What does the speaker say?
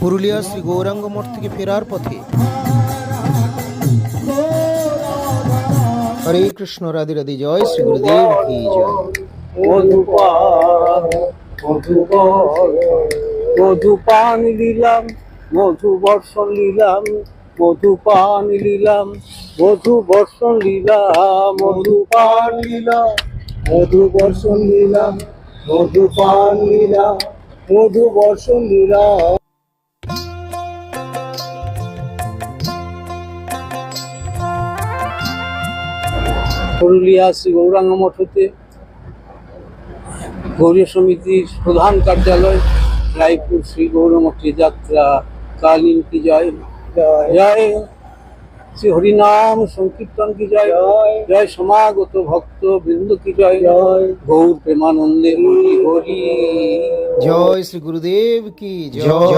পুরুলিয়া শ্রী গৌরাঙ্গ মঠ থেকে ফেরার পথে। হরে কৃষ্ণ, রাধে রাধে, জয় শ্রী গুরুদেব, কি জয়। মধুকর নিলাম মধু বর্ষণ নিলাম, মধুপান নিলাম মধু বর্ষণ নিলাম, মধুপান নিলাম মধু বর্ষণ নিলাম, মধুপান নিলাম মধু বর্ষণ নিলাম। পুরুলিয়া শ্রী গৌরাঙ্গ মঠ হতে গৌরী সমিতির প্রধান কার্যালয় রায়পুর শ্রী গৌরমঠে যাত্রা কালীন কি জয় জয় শ্রী হরিনাম সংকীর্তন কি জয়। জয় সমাগত ভক্ত বৃন্দ কি জয় জয়। গৌর প্রেমানন্দে হরি হরি। জয় শ্রী গুরুদেব কি জয়।